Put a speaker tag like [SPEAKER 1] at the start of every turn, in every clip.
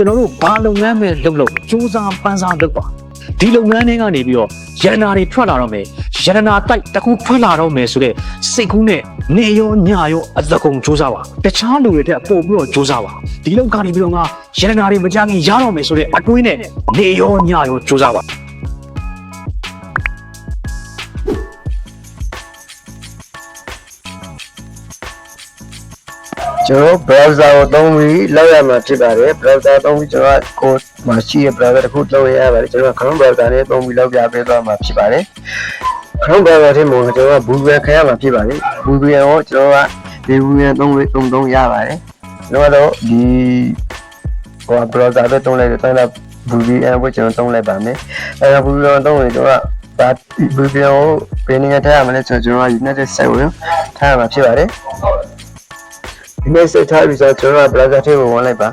[SPEAKER 1] ကျွန်တော်တို့ဘာလုပ်ငန်းပဲလုပ်လို့စူးစမ်းပန်းစားလုပ်ပါဒီလုပ်ငန်းတွေကနေပြီးတော့ရတနာတွေထွက်လာတော့မယ်ရတနာတိုက်တစ်ခုထွက်လာတော့မယ်ဆိုတော့စိတ်ကူးနဲ့နေရောညရောအသကုံစူးစမ်းပါတခြားလူတွေတက်ပို့ပြီးတော့စူးစမ်းပါဒီလောက်ကနေပြီးတော့ငါရတနာတွေမကြခင်ရတော့မယ်ဆိုတော့အတွင်းနဲ့နေရောညရောစူးစမ်းပါ
[SPEAKER 2] ကျွန်တော် browser ကိုသုံးပြီးလောက်ရမှာဖြစ်ပါတယ် browser သုံးပြီးကျွန်တော်ကိုမှာရှိတဲ့ browser တစ်ခုလောက်ရရပါတယ်ကျွန်တော် Chrome browser နဲ့သုံးပြီးလောက်ပြပေးသွားမှာဖြစ်ပါတယ် Chrome browser ထဲမှာကျွန်တော်က Google ခရမှာဖြစ်ပါတယ် Google ကိုကျွန်တော်ကဒီ Google သုံးပြီးသုံးသုံးရပါတယ်ကျွန်တော်ကတော့ဒီဟို browser ပဲသုံးလိုက်တယ်တိုင်းတော့ VPN ကိုကျွန်တော်သုံးလိုက်ပါမယ်အဲဒါ VPN သုံးရင်ကျွန်တော်ကဒါ VPN ကိုဘယ်နေရာထားရမလဲဆိုတော့ကျွန်တော်က United States ကိုထားရမှာဖြစ်ပါတယ် ဒီနေ့စထားပြီးဆိုတော့ကျွန်တော်က browser ထဲဝင်လိုက်ပါ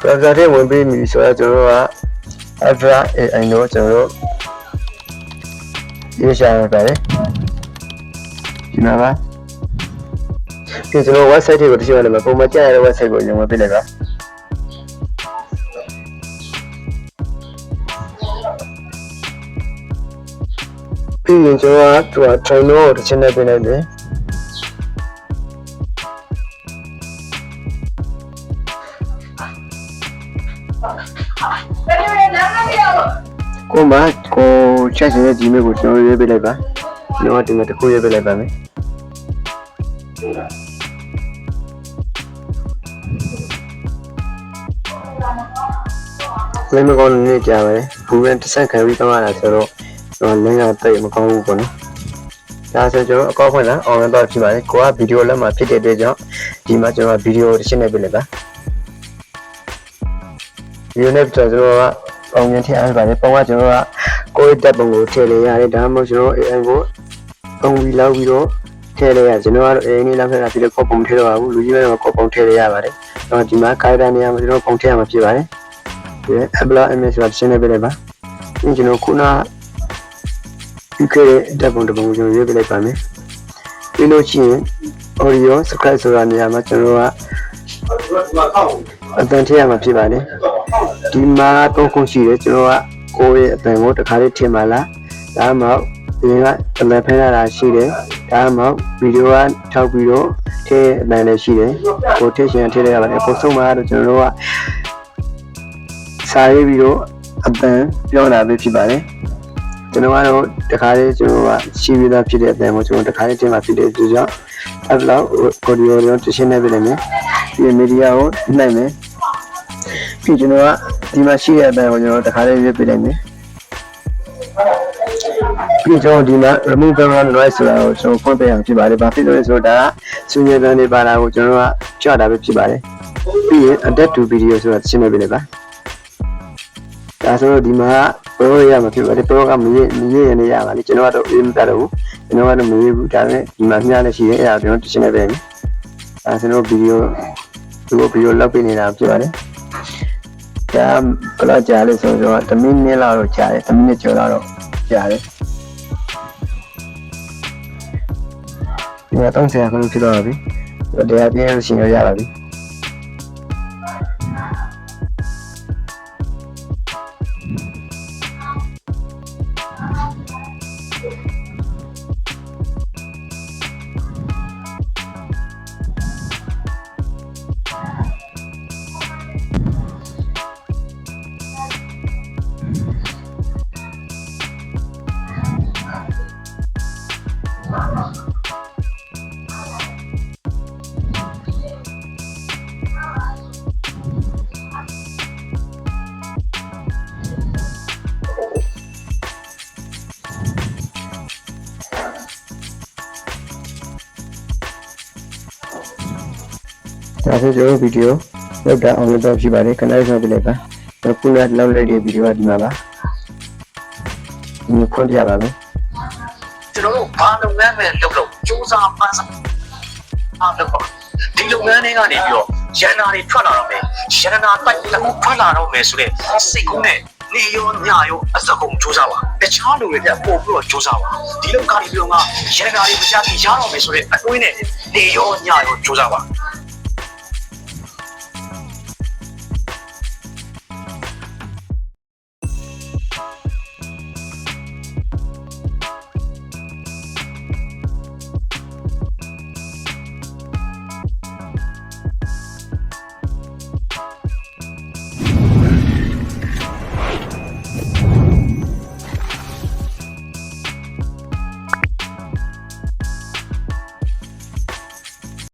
[SPEAKER 2] browser ထဲဝင်ပြီးပြီဆိုတော့ကျွန်တော်က Ultra AI လို့ကျွန်တော်တို့ရေးရှာရပါတယ်ဒီမှာပါဒီကျွန်တော် website တွေကိုတစ်ချက်လည်းမပုံမကြရတဲ့ website ကိုကျွန်တော်ပြလိုက်ပါပြီးရင်ကျွန်တော်ကသူက trainer ကိုတစ်ချက်နဲ့ပြလိုက်တယ် ကိုမကိုချက်ချင်တဲ့ဒီမေကိုကျွန်တော်ရေးပေးလိုက်ပါကျွန်တော်ဒီမှာတစ်ခုရေးပေးလိုက်ပါမယ်လင်းမကောင်းနေကြပါလေဘူရန်တစ်ဆက်ခံပြီးတော့လာဆိုတော့ကျွန်တော်လင်းကတိတ်မကောင်းဘူးပေါ့နော်ဒါဆိုကျွန်တော်အကောက်ဖွင့်လာ online တော့ဖြစ်ပါလေကိုကဗီဒီယိုလက်မှာဖြစ်တဲ့အတွက်ကြောင့်ဒီမှာကျွန်တော်ဗီဒီယိုတစ်ချက်နဲ့ပြလိုက်ပါ ဗီဒီယိုနဲ့ကျွန်တော်ကပုံမြင်ထည့်အားပါတယ်ပုံကကျွန်တော်ကကိုယ့်တက်ပုံကိုထည့်လေရတယ်ဒါမှမဟုတ်ကျွန်တော် AI ကိုပုံပြီးလောက်ပြီးတော့ထည့်လေရကျွန်တော်ကတော့ AI နဲ့လောက်ထည့်တာဒီလိုကောက်ပုံထည့်တော့ပါဘူးလူကြီးမျိုးကောက်ပုံထည့်လေရပါတယ်ကျွန်တော်ဒီမှာကာယတန်နေရာမှာကျွန်တော်ပုံထည့်ရမှာဖြစ်ပါတယ်ဒီ Apple Image ဆိုတာရှင်းနေပြလိုက်ပါပြီးကျွန်တော်ခုနဒီကရဲ့တက်ပုံတစ်ပုံကိုကျွန်တော်ရေးပြလိုက်ပါမယ်ပြီးလို့ရှိရင် audio script ဆိုတာနေရာမှာကျွန်တော်က အတန်ထည့်ရမှာဖြစ်ပါတယ်ဒီမှာတော့ခုရှိတယ်ကျွန်တော်ကကိုယ့်ရဲ့အတန်ကိုတစ်ခါလေးထည့်ပါလားဒါမှမဟုတ်ဒီကတလဲဖဲရတာရှိတယ်ဒါမှမဟုတ်ဗီဒီယိုကထောက်ပြီးတော့ထည့်အတန်လည်းရှိတယ်ကိုထည့်ရှင်ထည့်ရပါတယ်ပုံဆုံးမှာတော့ကျွန်တော်တို့ကစာရေးပြီးတော့အတန်ပြောတာပဲဖြစ်ပါတယ်ကျွန်တော်ကတော့တခါလေးကျွန်တော်ကရှိပြီးသားဖြစ်တဲ့အတန်ကိုကျွန်တော်တခါလေးတင်มาဖြစ်တဲ့အတွက်ကြောင့် အဲ့လောက်ကိုဒီယိုရောတရှင်းနေပြီလည်းဒီမီဒီယာကိုနိုင်မယ်ပြီးကျွန်တော်ကဒီမှာရှိတဲ့အတန်ကိုကျွန်တော်တခါလေးရွေးပြလိုက်မယ်ပြီးကျွန်တော်ဒီမှာ remove background noise ဆိုတာကိုကျွန်တော်ဖွင့်ပေးအောင်ဖြစ်ပါတယ်။ဘာဖြစ်လို့လဲဆိုတော့ဒါကဆွေးနွေးပန်းနေပါတာကိုကျွန်တော်ကကြွတာပဲဖြစ်ပါတယ်။ပြီးရင် adapt to video ဆိုတာရှင်းနေပြီလေပါ။ဒါဆိုတော့ဒီမှာ pro ရမှာဖြစ်ပါတယ် pro ကမရေးမရေးရနေရပါလေကျွန်တော်ကတော့အေးမတတ်တော့ဘူးကျွန်တော်ကတော့မရေးဘူးဒါပေမဲ့ဒီမှာမျှလည်းရှိတယ်အဲ့ဒါကျွန်တော်ရှင်းနေပဲ။အဲဆိုတော့ video ဒီလို video လောက်ပေးနေတာဖြစ်ပါတယ်။ဒါဘယ်လောက်ကြာလဲဆိုတော့10မိနစ်လောက်တော့ကြာတယ်10မိနစ်ကျော်လောက်တော့ကြာတယ်ဒီမှာ30ခန်းဖြစ်တော့ပြီ။တရားပြည့်လို့ရှိရင်ရပါပြီ။ ဒါဆိုကျွန်တော်ဗီဒီယိုလောက်တာအောင်လုပ်တော့ဖြစ်ပါတယ်ခဏလေးဆောပြလိုက်ပါကျွန်တော်ခုနကလောက်လိုက်တဲ့ဗီဒီယိုကဒီမှာပါဒီခွင့်ပြပါမယ်
[SPEAKER 1] ကျွန်တော်တို့ဘာလုပ်ငန်းပဲလုပ်လို့စူးစမ်းပန်းစားအားလုပ်ပါဒီလုပ်ငန်းတွေကနေပြီးတော့ရန်နာတွေထွက်လာတော့မယ်ရန်နာတိုက်တစ်ခုထွက်လာတော့မယ်ဆိုတဲ့စိတ်ကူးနဲ့နေရောညရောအစကုံစူးစမ်းပါတခြားလူတွေတက်ပို့ပြီးတော့စူးစမ်းပါဒီလောက်ကနေပြီးတော့ငါရန်နာတွေမကြခင်ရတော့မယ်ဆိုတဲ့အတွင်းနဲ့နေရောညရောစူးစမ်းပါ